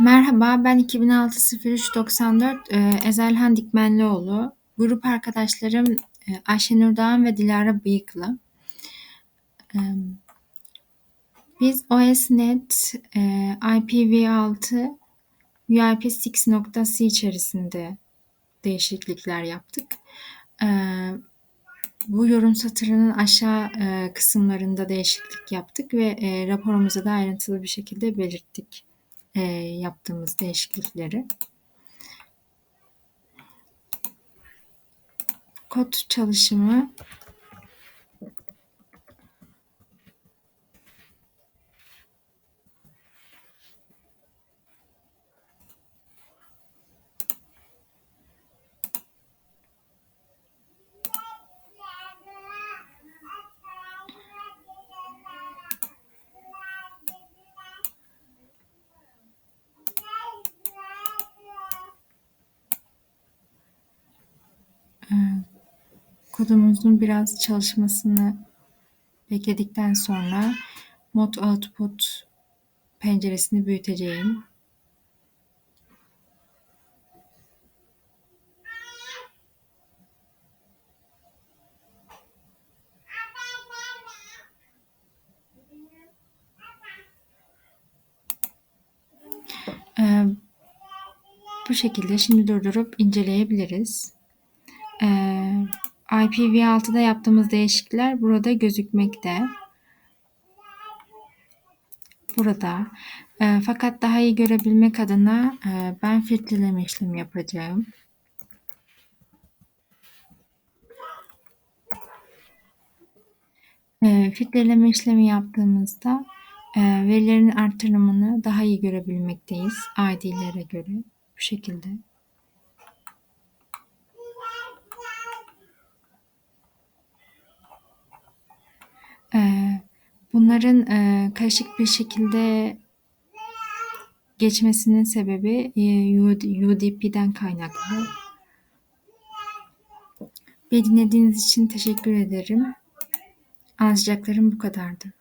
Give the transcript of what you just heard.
Merhaba, ben 2006-03-94 e, Ezelhan Dikmenlioğlu. Grup arkadaşlarım e, Ayşenur Doğan ve Dilara Bıyıklı. E, biz OSNet e, IPv6 UIP6.c içerisinde değişiklikler yaptık. Bu yorum satırının aşağı kısımlarında değişiklik yaptık ve e, raporumuza da ayrıntılı bir şekilde belirttik e, yaptığımız değişiklikleri. Kod çalışımı kodumuzun biraz çalışmasını bekledikten sonra mod output penceresini büyüteceğim. Ee, bu şekilde şimdi durdurup inceleyebiliriz. Ee, IPv6'da yaptığımız değişiklikler burada gözükmekte. Burada. Fakat daha iyi görebilmek adına ben filtreleme işlemi yapacağım. E, filtreleme işlemi yaptığımızda verilerin artırımını daha iyi görebilmekteyiz ID'lere göre. Bu şekilde. Ee, bunların e, karışık bir şekilde geçmesinin sebebi e, UDP'den kaynaklı. Beni dinlediğiniz için teşekkür ederim. Anlatacaklarım bu kadardı.